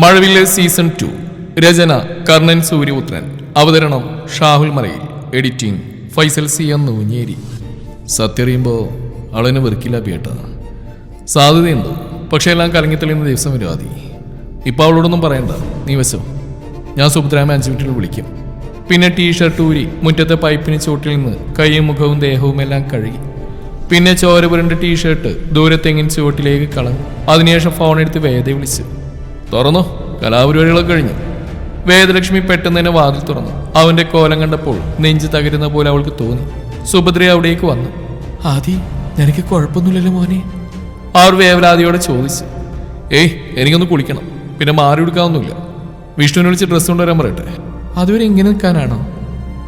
മഴവില്ല് season two രചന കർണൻ സൂര്യപുത്രൻ. അവതരണം Shahul Malayil. Editing Faisal C M Noonjeri. സത്യറിയുമ്പോൾ അവളെന്നെ വെറുക്കില്ല പേട്ട സാധ്യതയുണ്ട്. പക്ഷേ എല്ലാം കലങ്ങിത്തെളിയുന്ന ദിവസം വരും ആദി. ഇപ്പൊ അവളോടൊന്നും പറയണ്ട. നീ വശം ഞാൻ സുഭദ്രാമ അഞ്ച് മിനിറ്റിൽ വിളിക്കും. പിന്നെ ടീഷർട്ട് ഊരി മുറ്റത്തെ പൈപ്പിന് ചോട്ടിൽ നിന്ന് കൈയും മുഖവും ദേഹവും എല്ലാം കഴുകി. പിന്നെ ചോര പുരണ്ട ടീഷർട്ട് ദൂരത്തെങ്ങിൻ ചുവട്ടിലേക്ക് കളഞ്ഞു. അതിനുശേഷം ഫോൺ എടുത്ത് വേദയെ വിളിച്ചു. തുറന്നോ. കലാപരിപാടികളൊക്കെ കഴിഞ്ഞു. വേദലക്ഷ്മി പെട്ടെന്ന് തന്നെ വാതിൽ തുറന്നു. അവന്റെ കോലം കണ്ടപ്പോൾ നെഞ്ച് തകരുന്ന പോലെ അവൾക്ക് തോന്നി. സുഭദ്ര അവിടേക്ക് വന്നു. ആദി നിനക്ക് കുഴപ്പമൊന്നുമില്ലല്ലോ മോനെ. അവർ വേവലാതിയോടെ ചോദിച്ചു. ഏയ് എനിക്കൊന്ന് കുളിക്കണം. പിന്നെ മാറി എടുക്കാവുന്നില്ല വിഷ്ണുവിനെ വിളിച്ച് ഡ്രസ്സ് കൊണ്ടുവരാൻ പറയട്ടെ. അതുവരെ ഇങ്ങനെ നിൽക്കാനാണോ?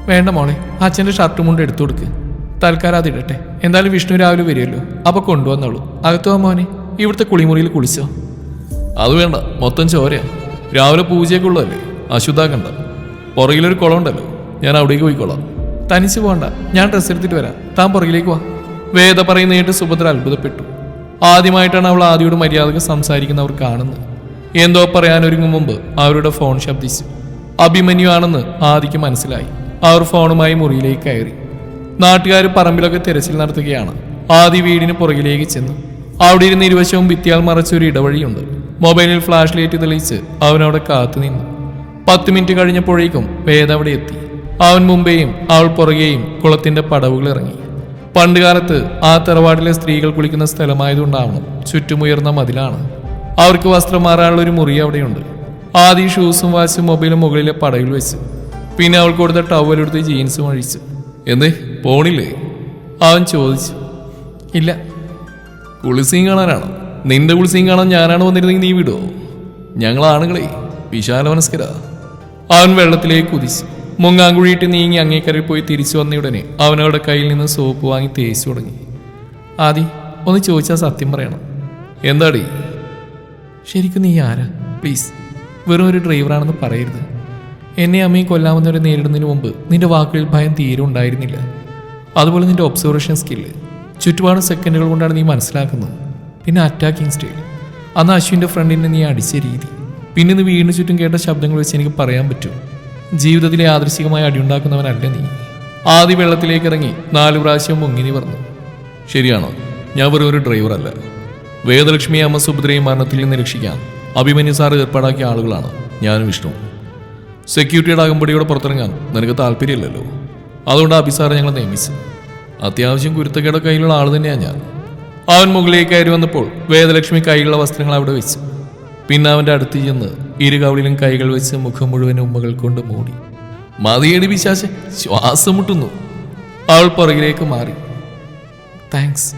വേണ്ട മോളെ അച്ഛന്റെ ഷർട്ടും കൊണ്ട് എടുത്തു കൊടുക്ക്. തൽക്കാലം അത് ഇടട്ടെ എന്തായാലും വിഷ്ണു രാവിലെ വരുമല്ലോ. അപ്പൊ കൊണ്ടുവന്നോളൂ. അകത്തോ മോനെ. ഇവിടുത്തെ കുളിമുറിയിൽ കുളിച്ചോ. അത് വേണ്ട മൊത്തം ചോരയാ രാവിലെ പൂജയൊക്കെ ഉള്ളതല്ലേ അശുദ്ധാക്കണ്ട പുറകിലൊരു കുളം ഉണ്ടല്ലോ ഞാൻ അവിടേക്ക് പോയിക്കോളാം. തനിച്ച് പോകണ്ട ഞാൻ ഡ്രസ്സ് എടുത്തിട്ട് വരാം. താൻ പുറകിലേക്ക് വാ. വേദ പറയുന്ന കേട്ട് സുഭദ്ര അത്ഭുതപ്പെട്ടു. ആദ്യമായിട്ടാണ് അവൾ ആദ്യയോട് മര്യാദയ്ക്ക് സംസാരിക്കുന്നവർ കാണുന്നത്. എന്തോ പറയാനൊരുങ്ങും മുമ്പ് അവരുടെ ഫോൺ ശബ്ദിച്ചു. അഭിമന്യു ആണെന്ന് ആദിക്ക് മനസ്സിലായി. അവർ ഫോണുമായി മുറിയിലേക്ക് കയറി. നാട്ടുകാർ പറമ്പിലൊക്കെ തിരച്ചിൽ നടത്തുകയാണ്. ആദി വീടിന് പുറകിലേക്ക് ചെന്നു. അവിടെ ഇരുന്ന് ഇരുവശവും ഭിത്തിയാൽ മറച്ചൊരു ഇടവഴിയുണ്ട്. മൊബൈലിൽ ഫ്ലാഷ് ലൈറ്റ് തെളിയിച്ച് അവൻ അവിടെ കാത്തു നിന്നു. പത്ത് മിനിറ്റ് കഴിഞ്ഞപ്പോഴേക്കും വേദ അവിടെ എത്തി. അവൻ മുമ്പേയും അവൾ പുറകെയും കുളത്തിന്റെ പടവുകൾ ഇറങ്ങി. പണ്ടുകാലത്ത് ആ തറവാട്ടിലെ സ്ത്രീകൾ കുളിക്കുന്ന സ്ഥലമായതുകൊണ്ടാവണം ചുറ്റുമുയർന്ന മതിലാണ്. അവർക്ക് വസ്ത്രം മാറാനുള്ള ഒരു മുറി അവിടെയുണ്ട്. ആദ്യം ഷൂസും വാച്ചും മൊബൈലും മുകളിലെ പടയിൽ വെച്ച്. പിന്നെ അവൾ കൊടുത്ത ടവലെടുത്ത് ജീൻസും അഴിച്ചു. എന്തേ പോണില്ലേ? അവൻ ചോദിച്ചു. ഇല്ല. കുളിസീൻ കാണാനാണോ? നിന്റെ കുളിസീൻ കാണാൻ ഞാനാണ് വന്നിരുന്നെങ്കിൽ നീ വിടോ. ഞങ്ങൾ വിശാല വിശാലമനസ്കര അവൻ വെള്ളത്തിലേക്ക് കുതിച്ചു മുങ്ങാങ്കുഴിയിട്ട് നീങ്ങി അങ്ങേക്കരയിൽ പോയി തിരിച്ചു വന്നയുടനെ അവനവരുടെ കയ്യിൽ നിന്ന് സോപ്പ് വാങ്ങി തേച്ചു തുടങ്ങി. ആദി ഒന്ന് ചോദിച്ചാൽ സത്യം പറയണം. എന്താടി? ശരിക്കും നീ ആരാ? പ്ലീസ് വെറും ഒരു ഡ്രൈവറാണെന്ന് പറയരുത്. എന്നെ അമ്മയും കൊല്ലാമെന്നവരെ നേരിടുന്നതിന് മുമ്പ് നിന്റെ വാക്കുകളിൽ ഭയം തീരെ ഉണ്ടായിരുന്നില്ല. അതുപോലെ നിന്റെ ഒബ്സർവേഷൻ സ്കില്ല് ചുറ്റുപാട് സെക്കൻഡുകൾ കൊണ്ടാണ് നീ മനസ്സിലാക്കുന്നത്. പിന്നെ അറ്റാക്കിംഗ് സ്റ്റൈൽ അന്ന് അശ്വിന്റെ ഫ്രണ്ടിനെ നീ അടിച്ച രീതി. പിന്നെ നീ വീടിന് ചുറ്റും കേട്ട ശബ്ദങ്ങൾ വെച്ച് എനിക്ക് പറയാൻ പറ്റും. ജീവിതത്തിലെ യാദൃശികമായി അടിയുണ്ടാക്കുന്നവനല്ല നീ. ആദ്യ വെള്ളത്തിലേക്ക് ഇറങ്ങി നാല് പ്രാവശ്യം മുങ്ങി നീ പറഞ്ഞു. ശരിയാണോ? ഞാൻ വെറും ഒരു ഡ്രൈവറല്ല വേദലക്ഷ്മി അമ്മ സുഭദ്രയും മരണത്തിൽ നിന്ന് രക്ഷിക്കാൻ അഭിമന്യു സാർ ഏർപ്പാടാക്കിയ ആളുകളാണ് ഞാനും വിഷ്ണു സെക്യൂരിറ്റിയുടെ അകമ്പടിയോടെ പുറത്തിറങ്ങാൻ നിനക്ക് താല്പര്യമില്ലല്ലോ. അതുകൊണ്ട് അഭിസാറെ ഞങ്ങൾ നിയമിച്ചു അത്യാവശ്യം കുരുത്തക്കേടെ കയ്യിലുള്ള ആൾ തന്നെയാണ് ഞാൻ. അവൻ മുകളിലേക്ക് കയറി വന്നപ്പോൾ വേദലക്ഷ്മി കൈയിലുള്ള വസ്ത്രങ്ങൾ അവിടെ വെച്ചു. പിന്നെ അവന്റെ അടുത്ത് ചെന്ന് ഇരുകവളിലും കൈകൾ വെച്ച് മുഖം മുഴുവൻ ഉമ്മകൾ കൊണ്ട് മൂടി. മതിയടി പിശാശെ ശ്വാസം മുട്ടുന്നു. അവൾ പുറകിലേക്ക് മാറി. താങ്ക്സ്.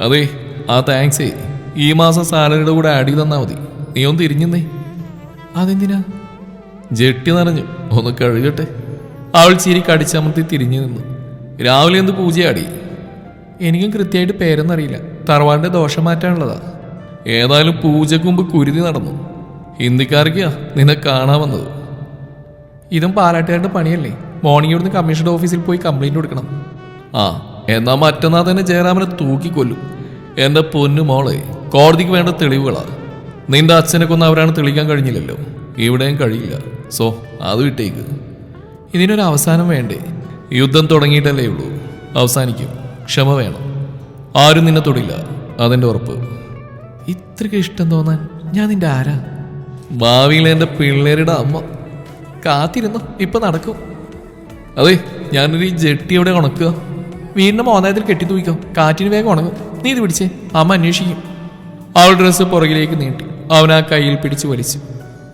അതെ ആ താങ്ക്സേ. ഈ മാസം സാലറിയുടെ കൂടെ ആഡ് ചെയ്ത് തന്നാ മതി. നീ ഒന്ന് തിരിഞ്ഞെന്നേ. അതെന്തിനാ? ജെട്ടി നിറഞ്ഞു ഒന്ന് കഴുകട്ടെ. അവൾ ചിരി കടിച്ചമർത്തി തിരിഞ്ഞു നിന്നു. രാവിലെ എന്ത് പൂജയാടി? എനിക്കും കൃത്യമായിട്ട് പേരൊന്നറിയില്ല തറവാടിന്റെ ദോഷം മാറ്റാനുള്ളതാ. ഏതായാലും പൂജക്കുമ്പ് കുരുതി നടന്നു. ഹിന്ദിക്കാർക്കാ നിന്നെ കാണാൻ വന്നത്. ഇതും പാലാട്ടുകാരുടെ പണിയല്ലേ? മോർണിംഗ് ഇവിടുന്ന് കമ്മീഷണർ ഓഫീസിൽ പോയി കംപ്ലൈന്റ് കൊടുക്കണം. ആ എന്നാ മറ്റന്നാ തന്നെ ജയറാമനെ തൂക്കിക്കൊല്ലും. എന്റെ പൊന്നു മോളെ കോടതിക്ക് വേണ്ട തെളിവുകളാ. നിന്റെ അച്ഛനെ കൊന്ന് അവരാണ് തെളിയിക്കാൻ കഴിഞ്ഞില്ലല്ലോ. ഇവിടെയും കഴിയില്ല. സോ അത് വിട്ടേക്ക്. ഇതിനൊരു അവസാനം വേണ്ടേ? യുദ്ധം തുടങ്ങിയിട്ടല്ലേ ഉള്ളൂ. അവസാനിക്കും. ക്ഷമ വേണം. ആരും നിന്നെ തൊടില്ല. അതെന്റെ ഉറപ്പ്. ഇത്രയ്ക്ക് ഇഷ്ടം തോന്നാൻ ഞാൻ നിന്റെ ആരാ? ഭാവിയിൽ എന്റെ പിള്ളേരുടെ അമ്മ. കാത്തിരുന്നു? ഇപ്പൊ നടക്കും. അതെ ഞാനൊരു ജെട്ടി അവിടെ ഉണക്കുക? വീടിന്റെ മോനായത്തിൽ കെട്ടി തൂക്കാം കാറ്റിന് വേഗം ഉണങ്ങും. നീ ഇത് പിടിച്ചേ. അമ്മ അന്വേഷിക്കും. അവൾ ഡ്രസ്സ് പുറകിലേക്ക് നീട്ടി. അവൻ ആ കയ്യിൽ പിടിച്ചു വലിച്ചു.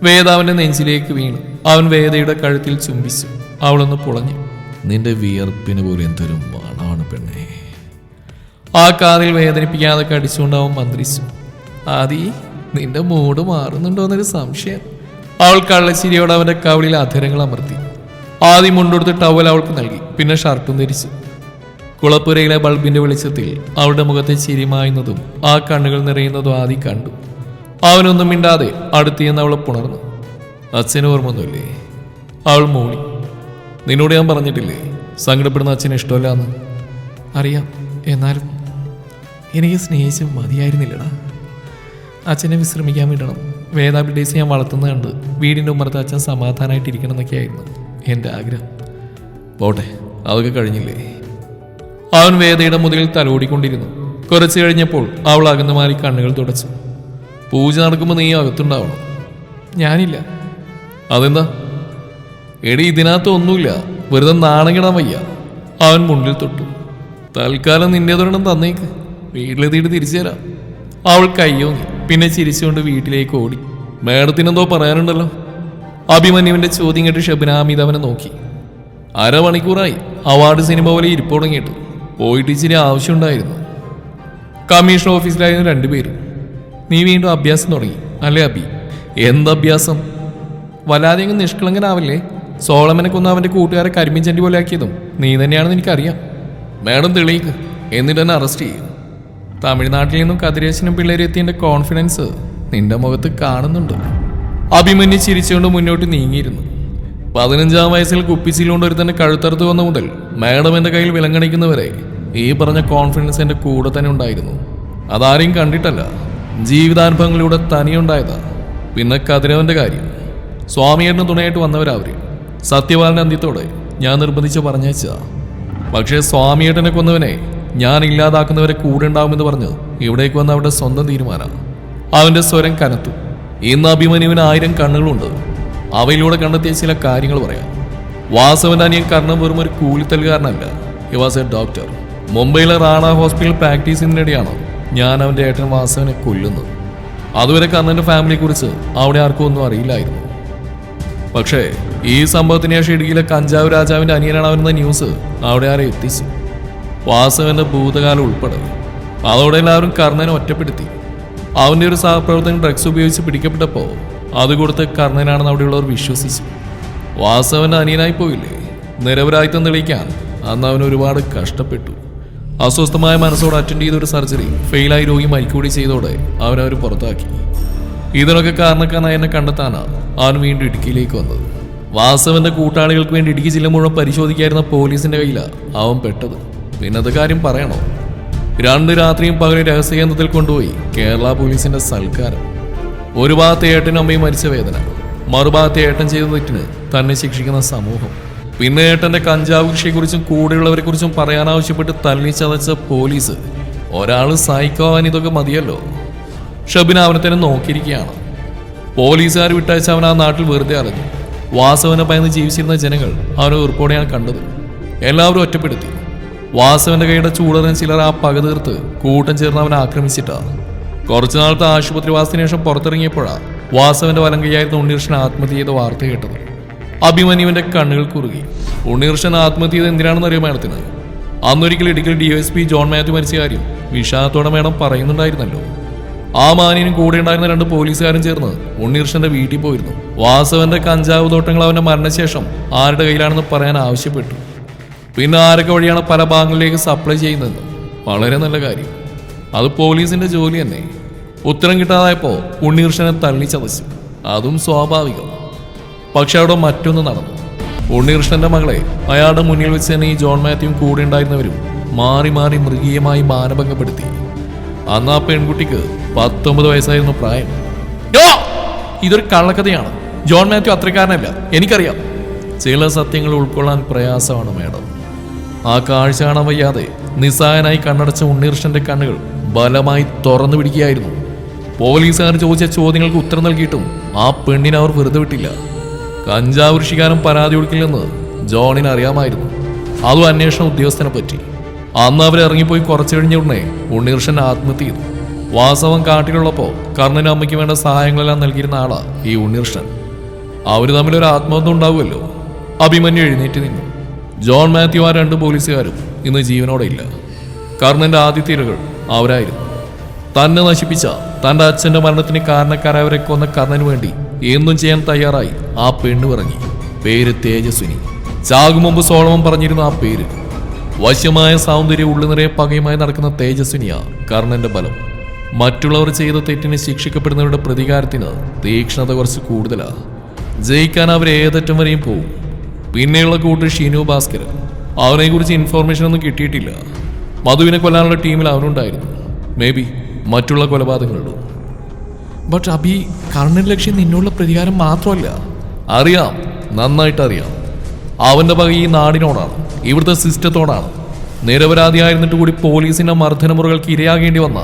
വേദ അവന്റെ നെഞ്ചിലേക്ക് വീണു. അവൻ വേദയുടെ കഴുത്തിൽ ചുംബിച്ചു. അവളൊന്ന് പുളഞ്ഞു. നിന്റെ വിയർപ്പിന് പോലും എന്തൊരു മണമാണ് പെണ്ണേ. ആ കാതിൽ വേദനിപ്പിക്കാതെ കടിച്ചുകൊണ്ടാവും മന്ത്രിച്ചു ആദി നിന്റെ മൂഡ് മാറുന്നുണ്ടോ എന്നൊരു സംശയം. അവൾ കള്ളച്ചിരിയോടെ അവന്റെ കവളിൽ അധരങ്ങൾ അമർത്തി. ആദ്യം മുണ്ടെടുത്ത് ടവൽ അവൾക്ക് നൽകി. പിന്നെ ഷർട്ടും ധരിച്ചു. കുളപ്പുരയിലെ ബൾബിന്റെ വെളിച്ചത്തിൽ അവളുടെ മുഖത്തെ ചിരിമായുന്നതും ആ കണ്ണുകൾ നിറയുന്നതും ആദി കണ്ടു. അവനൊന്നും മിണ്ടാതെ അടുത്തിയെന്ന് അവളെ പുണർന്നു. അച്ഛന് ഓർമ്മൊന്നുമില്ലേ അവൾ മൂളി നിന്നോട് ഞാൻ പറഞ്ഞിട്ടില്ലേ? സങ്കടപ്പെടുന്ന അച്ഛന് ഇഷ്ടമല്ലാന്ന്? അറിയാം. എന്നാലും എനിക്ക് സ്നേഹിച്ച് മതിയായിരുന്നില്ലടാ. അച്ഛനെ വിശ്രമിക്കാൻ വിടണം. വേദാബിഡേസ് ഞാൻ വളർത്തുന്നത് കണ്ട് വീടിന്റെ ഉമ്മറത്ത് അച്ഛൻ സമാധാനമായിട്ടിരിക്കണം എന്നൊക്കെയായിരുന്നു എന്റെ ആഗ്രഹം. പോട്ടെ അതൊക്കെ കഴിഞ്ഞില്ലേ? അവൻ വേദയുടെ മുതലിൽ തലോടിക്കൊണ്ടിരുന്നു. കുറച്ച് കഴിഞ്ഞപ്പോൾ അവൾ അകന്നു മാറി കണ്ണുകൾ തുടച്ചു. പൂജ നടക്കുമ്പോൾ നീ അകത്തുണ്ടാവണം. ഞാനില്ല. അതെന്താ? എടി ഇതിനകത്ത് ഒന്നുമില്ല. വെറുതെ നാണങ്ങിടാൻ വയ്യ. അവൻ മുണ്ടിൽ തൊട്ടു. തൽക്കാലം നിന്റേതൊരെണ്ണം തന്നേക്ക്. വീട്ടിലെത്തിയിട്ട് തിരിച്ചു തരാം അവൾ കയ്യോങ്ങി പിന്നെ ചിരിച്ചുകൊണ്ട് വീട്ടിലേക്ക് ഓടി. മേഡത്തിനെന്തോ പറയാനുണ്ടല്ലോ. അഭിമന്യുവിന്റെ ചോദ്യം കേട്ട് ഷബിനാമിത് അവനെ നോക്കി. അരമണിക്കൂറായി അവാർഡ് സിനിമ പോലെ ഇരിപ്പ് തുടങ്ങിയിട്ട് പോയിട്ട് ഇച്ചിരി ആവശ്യമുണ്ടായിരുന്നു. കമ്മീഷൻ ഓഫീസിലായിരുന്നു രണ്ടുപേരും നീ വീണ്ടും അഭ്യാസം തുടങ്ങി അല്ലേ അബി എന്തഭ്യാസം വല്ലാതെ അങ്ങ് നിഷ്കളങ്കനാവില്ലേ? സോളമനെ കൊന്ന് അവന്റെ കൂട്ടുകാരെ കരിമ്പിൻ പോലെ ആക്കിയതും നീ തന്നെയാണെന്ന് എനിക്കറിയാം. മാഡം തെളിയിക്ക്. എന്നിട്ട് എന്നെ അറസ്റ്റ് ചെയ്യും. തമിഴ്നാട്ടിൽ നിന്നും കതിരേശനും പിള്ളേരും എത്തിയതിന്റെ കോൺഫിഡൻസ് നിന്റെ മുഖത്ത് കാണുന്നുണ്ട്. അഭിമന്യു ചിരിച്ചുകൊണ്ട് മുന്നോട്ട് നീങ്ങിയിരുന്നു. പതിനഞ്ചാം വയസ്സിൽ കുപ്പിച്ചിലുകൊണ്ട് ഒരു തന്നെ കഴുത്തറുത്ത് വന്ന മുതൽ മാഡം എന്റെ കയ്യിൽ വിലങ്ങണിക്കുന്നവരെ ഈ പറഞ്ഞ കോൺഫിഡൻസ് എന്റെ കൂടെ തന്നെ ഉണ്ടായിരുന്നു. അതാരെയും കണ്ടിട്ടല്ല. ജീവിതാനുഭവങ്ങളിലൂടെ തനിയുണ്ടായതാ. പിന്നെ കതിരവന്റെ കാര്യം. സ്വാമിയേട്ടന് തുണയായിട്ട് വന്നവരവര്. സത്യപാലന്റെ അന്ത്യത്തോടെ ഞാൻ നിർബന്ധിച്ച് പറഞ്ഞയച്ചാ പക്ഷേ സ്വാമിയേട്ടനെ കൊന്നവനെ ഞാൻ ഇല്ലാതാക്കുന്നവരെ കൂടെ ഉണ്ടാവുമെന്ന് പറഞ്ഞ് ഇവിടേക്ക് വന്ന അവരുടെ സ്വന്തം തീരുമാനമാണ്. അവന്റെ സ്വരം കനത്തു. ഇന്ന് അഭിമന്യുവിന് ആയിരം കണ്ണുകളുണ്ട്. അവയിലൂടെ കണ്ടെത്തിയ ചില കാര്യങ്ങൾ പറയാം. വാസവൻ അനിയൻ കർണം വെറും ഒരു കൂലിത്തൽകാരനല്ല. ഹി വാസ് എ ഡോക്ടർ മുംബൈയിലെ റാണ ഹോസ്പിറ്റൽ പ്രാക്ടീസ് ചെയ്യുന്നതിനിടെയാണ് ഞാൻ അവന്റെ ഏട്ടൻ വാസവനെ കൊല്ലുന്നത്. അതുവരെ കർണന്റെ ഫാമിലിയെ കുറിച്ച് അവിടെ ആർക്കും ഒന്നും അറിയില്ലായിരുന്നു. പക്ഷേ ഈ സംഭവത്തിന് ശേഷം ഇടുക്കിയിലെ കഞ്ചാവ് രാജാവിന്റെ അനിയനാണ് അവനെന്ന ന്യൂസ് അവിടെ ആരെ എത്തിച്ചു. വാസവന്റെ ഭൂതകാലം ഉൾപ്പെടെ. അതോടെ എല്ലാവരും കർണനെ ഒറ്റപ്പെടുത്തി. അവന്റെ ഒരു സഹപ്രവർത്തകൻ ഡ്രഗ്സ് ഉപയോഗിച്ച് പിടിക്കപ്പെട്ടപ്പോൾ അത് കൊടുത്ത് കർണനാണെന്ന് അവിടെയുള്ളവർ വിശ്വസിച്ചു. വാസവന്റെ അനിയനായി പോയില്ലേ? നിരപരാധിത്വം തെളിയിക്കാൻ അന്ന് അവൻ ഒരുപാട് കഷ്ടപ്പെട്ടു. അസ്വസ്ഥമായ മനസ്സോട് അറ്റൻഡ് ചെയ്ത ഒരു സർജറി ഫെയിലായി രോഗി മരിക്കൂടി ചെയ്തോടെ അവനവർ പുറത്താക്കി. ഇതിനൊക്കെ കാരണക്കാരനായി എന്നെ കണ്ടെത്താനാണ് അവൻ വീണ്ടും ഇടുക്കിയിലേക്ക് വന്നത്. വാസവന്റെ കൂട്ടാളികൾക്ക് വേണ്ടി ഇടുക്കി ജില്ല മുഴുവൻ പരിശോധിക്കായിരുന്ന പോലീസിന്റെ കയ്യിലാണ് അവൻ പെട്ടത്. പിന്നത്തെ കാര്യം പറയണോ? രണ്ട് രാത്രിയും പകലും രഹസ്യകേന്ദ്രത്തിൽ കൊണ്ടുപോയി കേരള പോലീസിന്റെ സൽക്കാരം. ഒരു ഭാഗത്തെ ഏട്ടനും അമ്മയും മരിച്ച വേദന. മറുഭാഗത്തെ ഏട്ടൻ ചെയ്ത തെറ്റിന് തന്നെ ശിക്ഷിക്കുന്ന സമൂഹം. പിന്നെ ഏട്ടന്റെ കഞ്ചാവ് കൃഷിയെക്കുറിച്ചും കൂടെയുള്ളവരെ കുറിച്ചും പറയാനാവശ്യപ്പെട്ട് തല്ലി ചതച്ച പോലീസ്. ഒരാൾ സഹിക്കുവാൻ ഇതൊക്കെ മതിയല്ലോ. ഷബിന അവനെ തന്നെ നോക്കിയിരിക്കുകയാണ്. പോലീസുകാർ വിട്ടയച്ച അവൻ ആ നാട്ടിൽ വെറുതെ അറിഞ്ഞു. വാസവനെ പയന്ന് ജീവിച്ചിരുന്ന ജനങ്ങൾ അവനെ ഉറപ്പോടെയാണ് കണ്ടത്. എല്ലാവരും ഒറ്റപ്പെടുത്തി. വാസവന്റെ കൈയുടെ ചൂടറിന് ചിലർ ആ പക തീർത്ത് കൂട്ടം ചേർന്ന് അവനെ ആക്രമിച്ചിട്ടാ. കുറച്ചു നാളത്തെ ആശുപത്രിവാസത്തിന് ശേഷം പുറത്തിറങ്ങിയപ്പോഴാ വാസവന്റെ വലം കൈയായിരുന്ന ഉണ്ണീർഷൻ ആത്മഹത്യ ചെയ്ത വാർത്ത കേട്ടത്. അഭിമന്യുവിന്റെ കണ്ണുകൾ കുറുകി. ഉണ്ണീർഷൻ ആത്മഹത്യ ചെയ്ത് എന്തിനാണെന്ന് അറിയാം മേഡത്തിന്? അന്നൊരിക്കൽ ഇടുക്കൽ D S P John Mathew മരിച്ച കാര്യം വിഷാദത്തോടെ മേഡം പറയുന്നുണ്ടായിരുന്നല്ലോ. ആ മാനിനും കൂടെ ഉണ്ടായിരുന്ന രണ്ട് പോലീസുകാരും ചേർന്ന് ഉണ്ണീർഷന്റെ വീട്ടിൽ പോയിരുന്നു. വാസവന്റെ കഞ്ചാവ് തോട്ടങ്ങൾ അവന്റെ മരണശേഷം ആരുടെ കയ്യിലാണെന്ന് പറയാൻ ആവശ്യപ്പെട്ടു. പിന്നെ ആരൊക്കെ വഴിയാണ് പല ഭാഗങ്ങളിലേക്ക് സപ്ലൈ ചെയ്യുന്നത്? വളരെ നല്ല കാര്യം. അത് പോലീസിന്റെ ജോലി തന്നെ. ഉത്തരം കിട്ടാതായപ്പോ ഉണ്ണികൃഷ്ണനെ തള്ളി ചതച്ചു. അതും സ്വാഭാവികം. പക്ഷെ അവിടെ മറ്റൊന്ന് നടന്നു. ഉണ്ണികൃഷ്ണന്റെ മകളെ അയാളുടെ മുന്നിൽ വെച്ച് തന്നെ ഈ ജോൺ മാത്യുവും കൂടെ ഉണ്ടായിരുന്നവരും മാറി മാറി മൃഗീയമായി മാനഭംഗപ്പെടുത്തി. അന്ന് ആ പെൺകുട്ടിക്ക് പത്തൊമ്പത് വയസ്സായിരുന്നു പ്രായം! ഇതൊരു കള്ളക്കഥയാണ്. ജോൺ മാത്യു അത്രക്കാരനല്ല. എനിക്കറിയാം. ചില സത്യങ്ങൾ ഉൾക്കൊള്ളാൻ പ്രയാസമാണ് മേഡം. ആ കാഴ്ച കാണാൻ വയ്യാതെ നിസ്സായനായി കണ്ണടച്ച ഉണ്ണീർഷന്റെ കണ്ണുകൾ ബലമായി തുറന്നു പിടിക്കുകയായിരുന്നു. പോലീസുകാർ ചോദിച്ച ചോദ്യങ്ങൾക്ക് ഉത്തരം നൽകിയിട്ടും ആ പെണ്ണിനെ അവർ വെറുതെ വിട്ടില്ല. കഞ്ചാവ് കൃഷിക്കാരൻ പരാതി കൊടുക്കില്ലെന്ന് ജോണിന് അറിയാമായിരുന്നു. അതും അന്വേഷണ ഉദ്യോഗസ്ഥനെ പറ്റി. അന്ന് അവർ ഇറങ്ങിപ്പോയി കുറച്ചു കഴിഞ്ഞ ഉടനെ ഉണ്ണീർഷൻ ആത്മഹത്യ ചെയ്തു. വാസവം കാട്ടിലുള്ളപ്പോൾ കർണനും അമ്മയ്ക്ക് വേണ്ട സഹായങ്ങളെല്ലാം നൽകിയിരുന്ന ആളാ ഈ ഉണ്ണീർഷൻ. അവർ തമ്മിൽ ഒരു ആത്മബന്ധം ഉണ്ടാവുമല്ലോ? അഭിമന്യു എഴുന്നേറ്റ് നിന്നു. ജോൺ മാത്യു ആ രണ്ട് പോലീസുകാരും ഇന്ന് ജീവനോടെ ഇല്ല. കർണന്റെ ആദ്യത്തെ ഇരകൾ അവരായിരുന്നു. തന്നെ നശിപ്പിച്ച തന്റെ അച്ഛന്റെ മരണത്തിന് കാരണക്കാരായവരെ കൊന്ന കർണന് വേണ്ടി എന്നും ചെയ്യാൻ തയ്യാറായി ആ പെണ്ണു ഇറങ്ങി പേര് തേജസ്വിനി. ചാകും മുമ്പ് സോളമൻ പറഞ്ഞിരുന്ന ആ പേര്. വശ്യമായ സൗന്ദര്യം ഉള്ളു നിറയെ പകയുമായി നടക്കുന്ന തേജസ്വിനിയാ കർണന്റെ ബലം. മറ്റുള്ളവർ ചെയ്ത തെറ്റിന് ശിക്ഷിക്കപ്പെടുന്നവരുടെ പ്രതികാരത്തിന് തീക്ഷ്ണത കുറച്ച് കൂടുതലാ. ജയിക്കാൻ അവർ ഏതറ്റം വരെയും പോവും. പിന്നെയുള്ള കൂട്ട് ഷീനു ഭാസ്കരൻ. അവനെ കുറിച്ച് ഇൻഫോർമേഷൻ ഒന്നും കിട്ടിയിട്ടില്ല. മധുവിനെ കൊല്ലാനുള്ള ടീമിൽ അവനുണ്ടായിരുന്നു. മേ ബി മറ്റുള്ള കൊലപാതകങ്ങളിലും ബട്ട് അബി കർണൻ ലക്ഷ്യം നിന്നുള്ള പ്രതികാരം മാത്രമല്ല. അറിയാം നന്നായിട്ട് അറിയാം. അവന്റെ പക ഈ നാടിനോടാണ് ഇവിടുത്തെ സിസ്റ്റത്തോടാണ്. നിരപരാധിയായിരുന്നിട്ട് കൂടി പോലീസിന്റെ മർദ്ദനമുറകൾക്ക് ഇരയാകേണ്ടി വന്ന.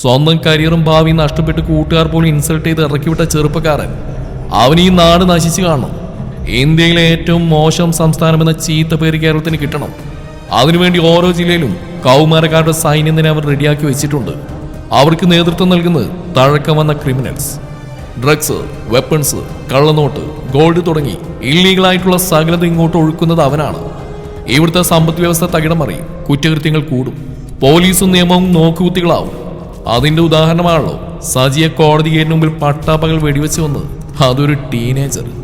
സ്വന്തം കരിയറും ഭാവിയും നഷ്ടപ്പെട്ട് കൂട്ടുകാർ പോലും ഇൻസൾട്ട് ചെയ്ത് ഇറക്കിവിട്ട ചെറുപ്പക്കാരൻ. അവൻ ഈ നാട് നശിച്ചു കാണണം. ഇന്ത്യയിലെ ഏറ്റവും മോശം സംസ്ഥാനമെന്ന ചീത്ത പേര് കേരളത്തിന് കിട്ടണം. അതിനുവേണ്ടി ഓരോ ജില്ലയിലും കൗമാരക്കാരുടെ സൈന്യത്തിനെ അവർ റെഡിയാക്കി വെച്ചിട്ടുണ്ട്. അവർക്ക് നേതൃത്വം നൽകുന്നത് തഴക്കം വന്ന ക്രിമിനൽസ്. ഡ്രഗ്സ് വെപ്പൺസ് കള്ളനോട്ട് ഗോൾഡ് തുടങ്ങി ഇല്ലീഗലായിട്ടുള്ള സകലത ഇങ്ങോട്ട് ഒഴുക്കുന്നത് അവനാണ്. ഇവിടുത്തെ സമ്പദ് വ്യവസ്ഥ തകിടം മറിയും കുറ്റകൃത്യങ്ങൾ കൂടും. പോലീസും നിയമവും നോക്കുകുത്തികളാവും. അതിന്റെ ഉദാഹരണമാണല്ലോ സജിയെ കോടതി ഗേറ്റിന് മുമ്പിൽ പട്ടാപ്പകൽ വെടിവെച്ച് വന്നത് അതൊരു ടീനേജർ.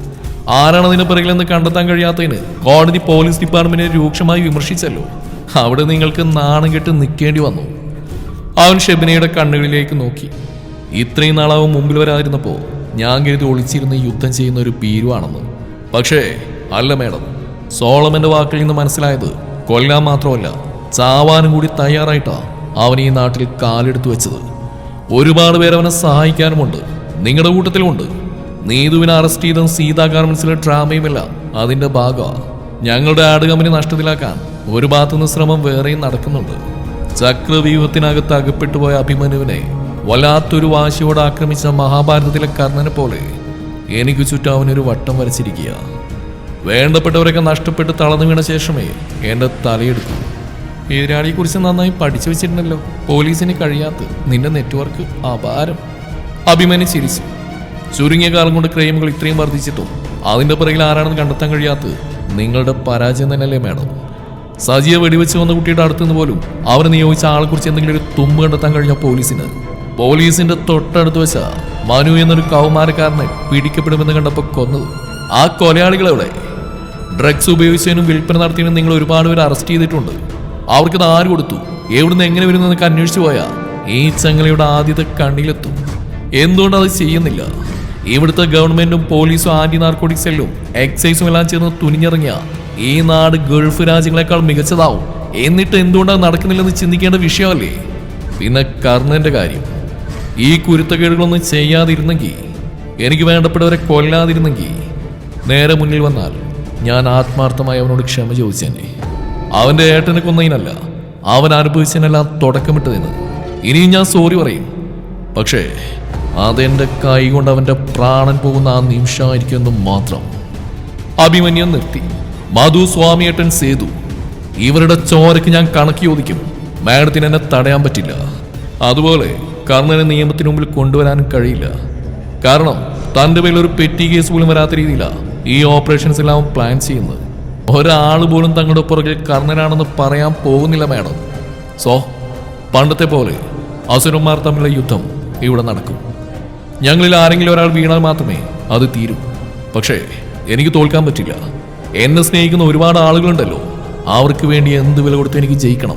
ആരാണ് അതിന് പിറകിലെന്ന് കണ്ടെത്താൻ കഴിയാത്തതിന്? കോടതി പോലീസ് ഡിപ്പാർട്ട്മെന്റിനെ രൂക്ഷമായി വിമർശിച്ചല്ലോ. അവിടെ നിങ്ങൾക്ക് നാണം കെട്ട് നിൽക്കേണ്ടി വന്നു. അവൻ ഷെബിനയുടെ കണ്ണുകളിലേക്ക് നോക്കി. ഇത്രയും നാളാവും മുമ്പിൽ വരാതിരുന്നപ്പോ ഞാൻ കരുതി ഒളിച്ചിരുന്ന് യുദ്ധം ചെയ്യുന്ന ഒരു പീരുവാണെന്ന് പക്ഷേ അല്ല മേഡം. സോളമന്റെ വാക്കിൽ നിന്ന് മനസ്സിലായത് കൊല്ലാൻ മാത്രമല്ല ചാവാനും കൂടി തയ്യാറായിട്ടാ അവൻ ഈ നാട്ടിൽ കാലെടുത്തു വെച്ചത്. ഒരുപാട് പേര് അവനെ സഹായിക്കാനുമുണ്ട്. നിങ്ങളുടെ കൂട്ടത്തിലുമുണ്ട്. നീതുവിനെ അറസ്റ്റ് ചെയ്തും സീതാ ഗാർമെന്റ്സിലെ ഡ്രാമയുമില്ല. അതിന്റെ ഭാഗമാണ് ഞങ്ങളുടെ ആട് കമ്പനി നഷ്ടത്തിലാക്കാൻ ഒരു ഭാഗത്തുനിന്ന് ശ്രമം വേറെയും നടക്കുന്നുണ്ട്. ചക്രവ്യൂഹത്തിനകത്ത് അകപ്പെട്ടു പോയ അഭിമന്യുവിനെ വല്ലാത്തൊരു വാശിയോട് ആക്രമിച്ച മഹാഭാരതത്തിലെ കർണനെ പോലെ എനിക്ക് ചുറ്റും അവനൊരു വട്ടം വരച്ചിരിക്കുക. വേണ്ടപ്പെട്ടവരൊക്കെ നഷ്ടപ്പെട്ട് തളർന്നു വീണ ശേഷമേ എന്റെ എതിരാളിയെ കുറിച്ച് നന്നായി പഠിച്ചു വെച്ചിട്ടുണ്ടല്ലോ. പോലീസിന് കഴിയാത്ത നിന്റെ നെറ്റ്വർക്ക് അപാരം. അഭിമന്യു ചിരിച്ചു. ചുരുങ്ങിയ കാലം കൊണ്ട് ക്രൈമുകൾ ഇത്രയും വർദ്ധിച്ചിട്ടും അതിന്റെ പിറകിൽ ആരാണെന്ന് കണ്ടെത്താൻ കഴിയാത്തത് നിങ്ങളുടെ പരാജയം തന്നെയല്ലേ മേഡം? സജിയെ വെടിവെച്ച് വന്ന കുട്ടിയുടെ അടുത്തുനിന്ന് പോലും അവർ നിയോഗിച്ച ആളെക്കുറിച്ച് എന്തെങ്കിലും ഒരു തുമ്പ് കണ്ടെത്താൻ കഴിഞ്ഞ പോലീസിന്. പോലീസിന്റെ തൊട്ടടുത്ത് വെച്ച മനു എന്നൊരു കൗമാരക്കാരനെ പിടിക്കപ്പെടുമെന്ന് കണ്ടപ്പോൾ കൊന്നത്. ആ കൊലയാളികളെവിടെ ഡ്രഗ്സ് ഉപയോഗിച്ചതിനും വിൽപ്പന നടത്തിയതിനും നിങ്ങൾ ഒരുപാട് പേര് അറസ്റ്റ് ചെയ്തിട്ടുണ്ട്. അവർക്കത് ആര് കൊടുത്തു? എവിടുന്ന് എങ്ങനെ വരുന്നതൊക്കെ അന്വേഷിച്ചു പോയാൽ ഈ ചങ്ങലയുടെ ആദ്യത്തെ കണ്ണിലെത്തും. എന്തുകൊണ്ട് അത് ചെയ്യുന്നില്ല? ഇവിടുത്തെ ഗവൺമെന്റും പോലീസും ആന്റി നാർക്കോട്ടിക് സെല്ലും എക്സൈസും എല്ലാം ചേർന്ന് തുനിഞ്ഞിറങ്ങിയ ഈ നാട് ഗൾഫ് രാജ്യങ്ങളെക്കാൾ മികച്ചതാവും. എന്നിട്ട് എന്തുകൊണ്ടാണ് നടക്കുന്നില്ലെന്ന് ചിന്തിക്കേണ്ട വിഷയമല്ലേ? പിന്നെ കർണന്റെ കാര്യം. ഈ കുരുത്തക്കേടുകളൊന്നും ചെയ്യാതിരുന്നെങ്കിൽ എനിക്ക് വേണ്ടപ്പെട്ടവരെ കൊല്ലാതിരുന്നെങ്കിൽ നേരെ മുന്നിൽ വന്നാൽ ഞാൻ ആത്മാർത്ഥമായി അവനോട് ക്ഷമ ചോദിച്ചെന്നെ അവന്റെ ഏട്ടനെ കൊന്നതിനല്ല അവൻ അനുഭവിച്ചതിനെല്ലാം തുടക്കമിട്ടതിന് ഇനിയും ഞാൻ സോറി പറയും. പക്ഷേ അതെന്റെ കൈ കൊണ്ട് അവന്റെ പ്രാണൻ പോകുന്ന ആ നിമിഷമായിരിക്കുമെന്ന് മാത്രം. അഭിമന്യൻ നിർത്തി. മധു സ്വാമിയേട്ടൻ സേതു. ഇവരുടെ ചോരയ്ക്ക് ഞാൻ കണക്ക് ചോദിക്കും. മാഡത്തിന് എന്നെ തടയാൻ പറ്റില്ല. അതുപോലെ കർണനെ നിയമത്തിന് മുമ്പിൽ കൊണ്ടുവരാനും കഴിയില്ല. കാരണം തന്റെ പേരിൽ ഒരു പെറ്റി കേസ് പോലും വരാത്ത രീതിയിലാണ് ഈ ഓപ്പറേഷൻസ് എല്ലാം പ്ലാൻ ചെയ്യുന്നത്. ഒരാൾ പോലും തങ്ങളുടെ പുറകിൽ കർണനാണെന്ന് പറയാൻ പോകുന്നില്ല മാഡം. സോ പണ്ടത്തെ പോലെ അസുരന്മാർ തമ്മിലുള്ള യുദ്ധം ഇവിടെ നടക്കും. ഞങ്ങളിൽ ആരെങ്കിലും ഒരാൾ വീണാൽ മാത്രമേ അത് തീരൂ. പക്ഷേ എനിക്ക് തോൽക്കാൻ പറ്റില്ല. എന്നെ സ്നേഹിക്കുന്ന ഒരുപാട് ആളുകളുണ്ടല്ലോ. അവർക്ക് വേണ്ടി എന്ത് വില കൊടുത്ത് എനിക്ക് ജയിക്കണം?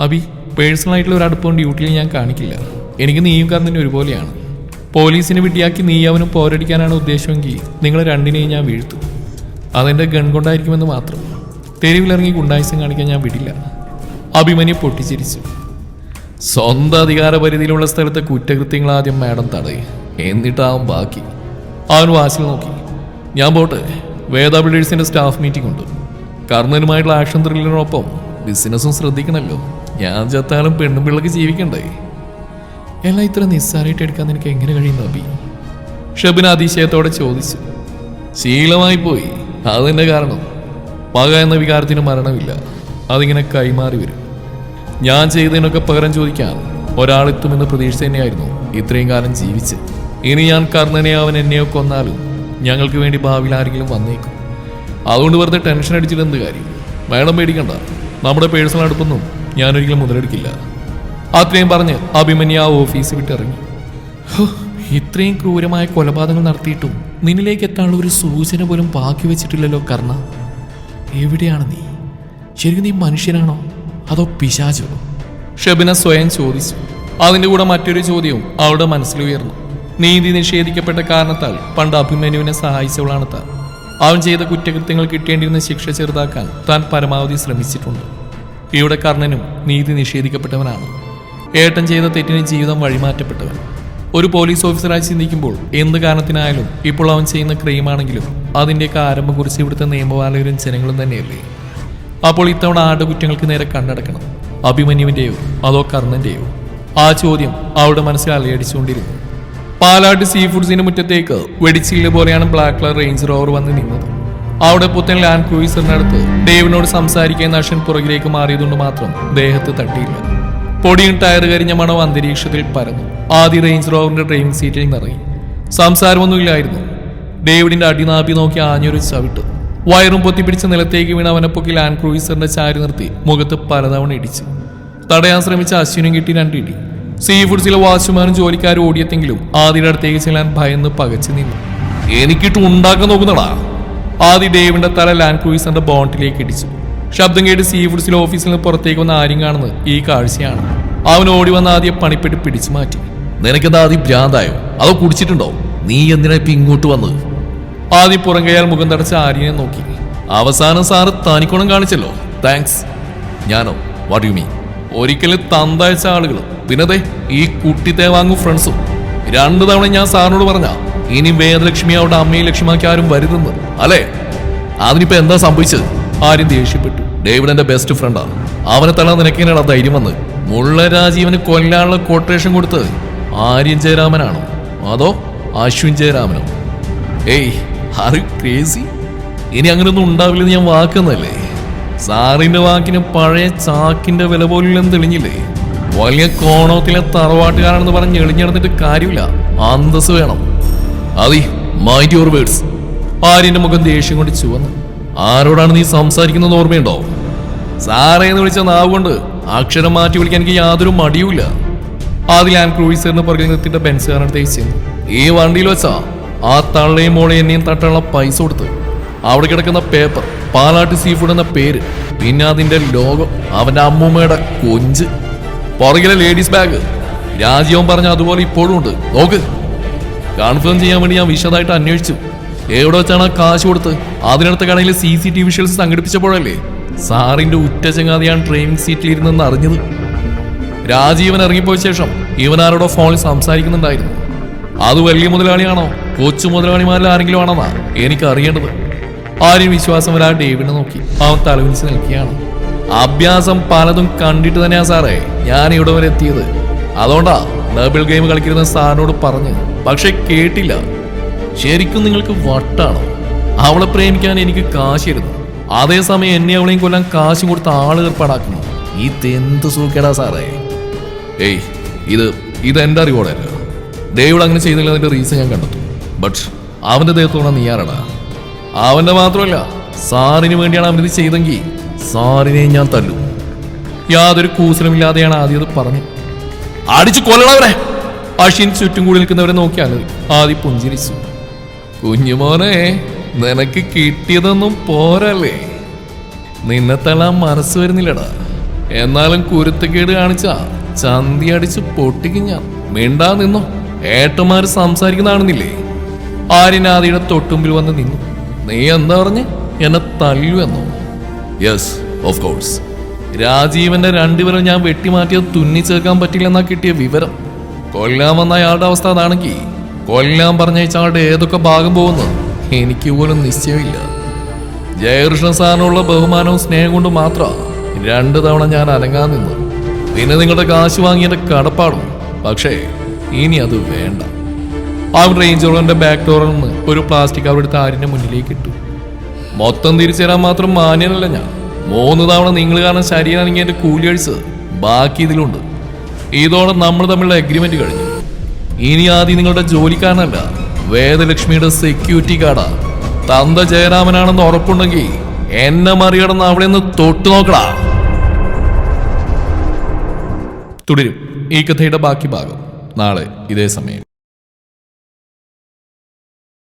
അബി പേഴ്സണൽ ആയിട്ടുള്ള ഒരു അടുപ്പം ഡ്യൂട്ടിയിൽ ഞാൻ കാണിക്കില്ല. എനിക്ക് നീയും കാരണം ഒരുപോലെയാണ്. പോലീസിനെ വിട്ടിയാക്കി നീ അവനും പോരടിക്കാനാണ് ഉദ്ദേശമെങ്കിൽ നിങ്ങൾ രണ്ടിനെയും ഞാൻ വീഴ്ത്തും. അതെന്റെ ഗൺ കൊണ്ടായിരിക്കുമെന്ന് മാത്രം. തെരുവിലിറങ്ങി ഗുണ്ടായുസം കാണിക്കാൻ ഞാൻ വിടില്ല. അഭിമന്യു പൊട്ടിച്ചിരിച്ചു. സ്വന്തം അധികാര പരിധിയിലുള്ള സ്ഥലത്തെ കുറ്റകൃത്യങ്ങൾ ആദ്യം മാഡം തടയും. എന്നിട്ടാവും ബാക്കി. അവൻ വാശിൽ നോക്കി. ഞാൻ പോട്ടെ. വേദ ബിൽഡേഴ്സിന്റെ സ്റ്റാഫ് മീറ്റിംഗ് ഉണ്ട്. കർണനുമായിട്ടുള്ള ആക്ഷൻ ത്രില്ലറിനൊപ്പം ബിസിനസ്സും ശ്രദ്ധിക്കണമല്ലോ ഞാൻ ചത്താലും പെണ്ണും പിള്ളക്ക് ജീവിക്കണ്ടേ? എല്ലാം ഇത്ര നിസ്സാരമായിട്ട് എടുക്കാൻ നിനക്ക് എങ്ങനെ കഴിയുന്നു അബി ഷബിൻ അതിശയത്തോടെ ചോദിച്ചു. ശീലമായി പോയി. അതിന്റെ കാരണം? പക എന്ന വികാരത്തിന് മരണമില്ല. അതിങ്ങനെ കൈമാറി വരും. ഞാൻ ചെയ്തതിനൊക്കെ പകരം ചോദിക്കാൻ ഒരാളെത്തുമെന്ന് പ്രതീക്ഷ തന്നെയായിരുന്നു ഇത്രയും കാലം ജീവിച്ച് ഇനി ഞാൻ കർണനെ അവൻ എന്നെയോ കൊന്നാലും ഞങ്ങൾക്ക് വേണ്ടി ഭാവിയിൽ ആരെങ്കിലും വന്നേക്കും. അതുകൊണ്ട് വെറുതെ ടെൻഷൻ അടിച്ചിട്ട് എന്ത് കാര്യം? വേണം പേടിക്കണ്ട. നമ്മുടെ പേഴ്സണൽ അടുപ്പൊന്നും ഞാനൊരിക്കലും മുതലെടുക്കില്ല. അത്രയും പറഞ്ഞ് അഭിമന്യ ആ ഓഫീസ് വിട്ടിറങ്ങി. ഇത്രയും ക്രൂരമായ കൊലപാതകങ്ങൾ നടത്തിയിട്ടും നിന്നിലേക്ക് എത്താനുള്ള ഒരു സൂചന പോലും ബാക്കി വെച്ചിട്ടില്ലല്ലോ കർണ. എവിടെയാണ് നീ? ശരിക്കും നീ മനുഷ്യനാണോ? അതോ പിശാചോ? ഷബിന സ്വയം ചോദിച്ചു. അതിന്റെ കൂടെ മറ്റൊരു ചോദ്യവും അവളുടെ മനസ്സിൽ ഉയർന്നു. നീതി നിഷേധിക്കപ്പെട്ട കാരണത്താൽ പണ്ട് അഭിമന്യുവിനെ സഹായിച്ചവളാണ് താൻ അവൻ ചെയ്ത കുറ്റകൃത്യങ്ങൾ കിട്ടേണ്ടിയിരുന്ന ശിക്ഷ ചെറുതാക്കാൻ താൻ പരമാവധി ശ്രമിച്ചിട്ടുണ്ട്. ഇവിടെ കർണനും നീതി നിഷേധിക്കപ്പെട്ടവനാണ്. ഏട്ടൻ ചെയ്ത തെറ്റിന് ജീവിതം വഴിമാറ്റപ്പെട്ടവൻ. ഒരു പോലീസ് ഓഫീസറായി ചിന്തിക്കുമ്പോൾ എന്ത് കാരണത്തിനായാലും ഇപ്പോൾ അവൻ ചെയ്യുന്ന ക്രൈമാണെങ്കിലും അതിന്റെയൊക്കെ ആരംഭം കുറിച്ച് ഇവിടുത്തെ നിയമപാലകരും ജനങ്ങളും തന്നെയല്ലേ? അപ്പോൾ ഇത്തവണ ആരുടെ കുറ്റങ്ങൾക്ക് നേരെ കണ്ണടക്കണം? അഭിമന്യുവിന്റെയോ അതോ കർണന്റെയോ ആ ചോദ്യം അവളുടെ മനസ്സിൽ അലയടിച്ചുകൊണ്ടിരുന്നു. പാലാട്ട് സീ ഫുഡ്സിന്റെ മുറ്റത്തേക്ക് വെടിച്ചില്ല പോലെയാണ് ബ്ലാക്ക് കളർ റേഞ്ച് റോവർ വന്ന് നിന്നത്. അവിടെ പുത്തൻ ലാൻഡ് ക്രൂയിസറിനടുത്ത് ഡേവിനോട് സംസാരിക്കാൻ നഷൻ പുറകിലേക്ക് മാറിയതുകൊണ്ട് മാത്രം ദേഹത്ത് തട്ടിയില്ല. പൊടിയും ടയർ കരിഞ്ഞ മണവും അന്തരീക്ഷത്തിൽ പരന്നു. ആദ്യ റേഞ്ച് റോവറിന്റെ ഡ്രൈവിംഗ് സീറ്റിൽ നിറങ്ങി. സംസാരമൊന്നുമില്ലായിരുന്നു. ഡേവിഡിന്റെ അടിനാഭി നോക്കി ആഞ്ഞൊരു ചവിട്ട്. വയറും പൊത്തിപ്പിടിച്ച് നിലത്തേക്ക് വീണ അവനെ പൊക്കി ലാൻഡ് ക്രൂയിസറിന്റെ ചാരി നിർത്തി മുഖത്ത് പലതവണ ഇടിച്ചു. തടയാൻ ശ്രമിച്ച അശ്വിനും കിട്ടി രണ്ടിടി. സീ ഫുഡ്സിലെ വാച്ച്മാനും ജോലിക്കാരും ഓടിയെത്തെങ്കിലും ആദിയുടെ അടുത്തേക്ക് ചെല്ലാൻ ഭയന്ന് പകച്ചു നിന്നു. എനിക്കിട്ട് ഉണ്ടാക്കാൻ നോക്കുന്നടാ. ആദി ഡേവിന്റെ തല ലാൻഡ് ക്രൂയിസറിന്റെ ബോണ്ടിലേക്ക് ഇടിച്ചു. ശബ്ദം കേട്ട് സീ ഫുഡ്സിലെ ഓഫീസിൽ നിന്ന് പുറത്തേക്ക് വന്ന ആരും കാണുന്നത് ഈ കാഴ്ചയാണ്. അവൻ ഓടി വന്ന ആദ്യ പണിപ്പെട്ട് പിടിച്ചു മാറ്റി. നിനക്കെന്താ ആദ്യം ഭ്രാന്തായോ? അതോ കുടിച്ചിട്ടുണ്ടോ? നീ എന്തിനാ ഇപ്പൊ ഇങ്ങോട്ട് വന്നത്? ആദ്യം പുറം കയ്യാൽ മുഖം തടച്ച ആര്യനെ നോക്കി. അവസാനം സാറ് തനിക്കുണം കാണിച്ചല്ലോ. താങ്ക്സ് ഞാനോ വാട്ട് യു മീൻ ഒരിക്കലും തന്തയച്ച ആളുകൾ പിന്നതെ ഈ കുട്ടി വാങ്ങും ഫ്രണ്ട്സും രണ്ടു തവണ ഞാൻ സാറിനോട് പറഞ്ഞ ഇനി വേദലക്ഷ്മി അവരുടെ അമ്മയെ ലക്ഷ്യമാക്കി ആരും വരുതെന്ന്. അല്ലേ? അതിനിപ്പോ എന്താ സംഭവിച്ചത്? ആരും ദേഷ്യപ്പെട്ടു. ഡേവിഡ് എന്റെ ബെസ്റ്റ് ഫ്രണ്ടാണ് അവനെ തള്ളാൻ നിനക്കെങ്ങനെയാണ് ധൈര്യം വന്ന്? മുള്ള രാജീവന് കൊല്ലാനുള്ള കൊട്ടേഷൻ കൊടുത്ത് ആര്യൻ ജയരാമനാണോ? അതോ അശ്വിൻ ജയരാമനോ? ഏയ് അത് ക്രേസി ഇനി അങ്ങനെയൊന്നും ഉണ്ടാവില്ലെന്ന് ഞാൻ വാക്കുന്നല്ലേ സാറിന്റെ വാക്കിന് പഴയ ചാക്കിന്റെ വില പോലും തെളിഞ്ഞില്ലേ? വലിയ കോണത്തിലെ തറവാട്ടുകാരാണെന്ന് പറഞ്ഞ് എളിഞ്ഞിടന്നിട്ട് കാര്യമില്ല. അന്തസ് വേണം. അതി മൈൻഡ് യുവർ വേർഡ്സ് ആര്യന്റെ മുഖം ദേഷ്യം കൊണ്ട് ചുവന്നു. ആരോടാണ് നീ സംസാരിക്കുന്നത് ഓർമ്മയുണ്ടോ? സാറേ എന്ന് വിളിച്ച നാവ് കൊണ്ട് അക്ഷരം മാറ്റി വിളിക്കാൻ എനിക്ക് യാതൊരു മടിയുമില്ല. ആദ്യ ലാൻഡ് ക്രൂയിസറിന് പുറകിൽ നിർത്തിയിട്ട് ബെൻസുകാരനടുത്തേക്ക് ചെന്നു. ഈ വണ്ടിയിൽ വെച്ചാ ആ തള്ളയും മോളെ എന്നെയും തട്ടാനുള്ള പൈസ കൊടുത്ത് അവിടെ കിടക്കുന്ന പേപ്പർ പാലാട്ട് സീ ഫുഡ് എന്ന പേര് പിന്നെ അതിന്റെ ലോകം അവന്റെ അമ്മൂമ്മയുടെ കൊഞ്ച്. പുറകിലെ ലേഡീസ് ബാഗ്. രാജീവൻ പറഞ്ഞ അതുപോലെ ഇപ്പോഴും ഉണ്ട്. നോക്ക്. കൺഫേം ചെയ്യാൻ വേണ്ടി ഞാൻ വിശദമായിട്ട് അന്വേഷിച്ചു. എവിടെ വെച്ചാണ് കാശ് കൊടുത്ത്? അതിനടുത്ത കടയിൽ C C T V visuals സംഘടിപ്പിച്ചപ്പോഴല്ലേ? സാറിന്റെ ഉറ്റ ചങ്ങാതിയാണ് ട്രെയിൻ സീറ്റിൽ ഇരുന്നെന്ന് അറിഞ്ഞത്. രാജീവൻ ഇറങ്ങിപ്പോയ ശേഷം ഇവൻ ആരോടോ ഫോണിൽ സംസാരിക്കുന്നുണ്ടായിരുന്നു. അത് വലിയ മുതലാളിയാണോ? കൊച്ചു മുതലാളിമാരിൽ ആരെങ്കിലും ആണെന്നാ എനിക്ക് അറിയേണ്ടത് ആരും വിശ്വാസം വരാ ഡേവിഡിനെ നോക്കി. അവൻ തലവിളിച്ച് നിൽക്കുകയാണ്. അഭ്യാസം പലതും കണ്ടിട്ട് തന്നെയാ സാറേ. ഞാൻ ഇവിടെ വരെ എത്തിയത്. അതുകൊണ്ടാ ഡബിൾ ഗെയിം കളിക്കുന്ന സാറിനോട് പറഞ്ഞു. പക്ഷെ കേട്ടില്ല. ശരിക്കും നിങ്ങൾക്ക് വട്ടാണോ? അവളെ പ്രേമിക്കാൻ എനിക്ക് കാശിരുന്നു അതേസമയം എന്നെ അവളെയും കൊല്ലാൻ കാശും കൊടുത്ത ആൾ ഏർപ്പാടാക്കുന്നു. ഇതെന്ത് സൂക്കേടാ സാറേ. ഏയ് ഇത് ഇത് എന്റെ അറിവോടെയല്ല. അങ്ങനെ അങ്ങനെ ചെയ്തില്ലതിന്റെ റീസൺ ഞാൻ കണ്ടെത്തും. ബട്ട് അവന്റെ ദേഹത്തോടെ നീ ആരടാ? അവന്റെ മാത്രമല്ല സാറിന് വേണ്ടിയാണ് അവനിത് ചെയ്തെങ്കിൽ സാറിനെ ഞാൻ തല്ലും. യാതൊരു കൂസലുമില്ലാതെയാണ് ആദ്യം അത് പറഞ്ഞു അടിച്ചു കൊല്ലണവരെ അഷിൻ ചുറ്റും കൂടി നിൽക്കുന്നവരെ നോക്കിയാണ് ആദ്യം പുഞ്ചിരിച്ചു കുഞ്ഞുമോനെ നിനക്ക് കിട്ടിയതൊന്നും പോരല്ലേ? നിന്നെ തള്ളാൻ മനസ്സ് വരുന്നില്ലടാ. എന്നാലും കുരുത്തക്കേട് കാണിച്ച ചന്തി അടിച്ച് പൊട്ടിക്കും ഞാൻ. മിണ്ടാ നിന്നോ. ഏട്ടന്മാർ സംസാരിക്കുന്നതാണെന്നില്ലേ ആര്യൻ ആദിയുടെ തൊട്ടുമ്പിൽ വന്ന് നിന്നു. നീ എന്താ പറഞ്ഞ്? എന്നെ തല്ലു എന്നോ? യെസ് ഓഫ് കോഴ്സ് രാജീവന്റെ രണ്ടുപേരും ഞാൻ വെട്ടിമാറ്റിയത് തുന്നിച്ചേർക്കാൻ പറ്റില്ലെന്നാ കിട്ടിയ വിവരം. കൊല്ലാൻ വന്ന അയാളുടെ അവസ്ഥ അതാണെങ്കിൽ കൊല്ലാൻ പറഞ്ഞയച്ച ആളുടെ ഏതൊക്കെ ഭാഗം പോകുന്നു എനിക്ക് പോലും നിശ്ചയമില്ല. ജയകൃഷ്ണ സാറിനുള്ള ബഹുമാനവും സ്നേഹം കൊണ്ട് മാത്രം രണ്ടു തവണ ഞാൻ അനങ്ങാൻ നിന്നു. പിന്നെ നിങ്ങളുടെ കാശ് വാങ്ങിയതിന്റെ കടപ്പാടും. പക്ഷേ ഇനി അത് വേണ്ട. ആ റേഞ്ച് ബാക്ക് ഡോറിൽ നിന്ന് ഒരു പ്ലാസ്റ്റിക് കവർ എടുത്ത് ആരിന്റെ മുന്നിലേക്ക് ഇട്ടു. മൊത്തം തിരിച്ചു തരാൻ മാത്രം മാന്യനല്ല ഞാൻ. മൂന്ന് തവണ നിങ്ങൾ കാരണം ശരീരമാണെങ്കിൽ എന്റെ കൂലി ബാക്കി ഇതിലുണ്ട്. ഇതോടെ നമ്മൾ തമ്മിലുള്ള അഗ്രിമെന്റ് കഴിഞ്ഞു. ഇനി ആദ്യം നിങ്ങളുടെ ജോലിക്കാരനല്ല വേദലക്ഷ്മിയുടെ സെക്യൂരിറ്റി ഗാർഡാ തന്ത ജയരാമനാണെന്ന് ഉറപ്പുണ്ടെങ്കിൽ എന്നെ മറികടന്ന് അവിടെ നിന്ന് തൊട്ടു നോക്കടാ. തുടരും. ഈ കഥയുടെ ബാക്കി ഭാഗം. നാളെ ഇതേ സമയം.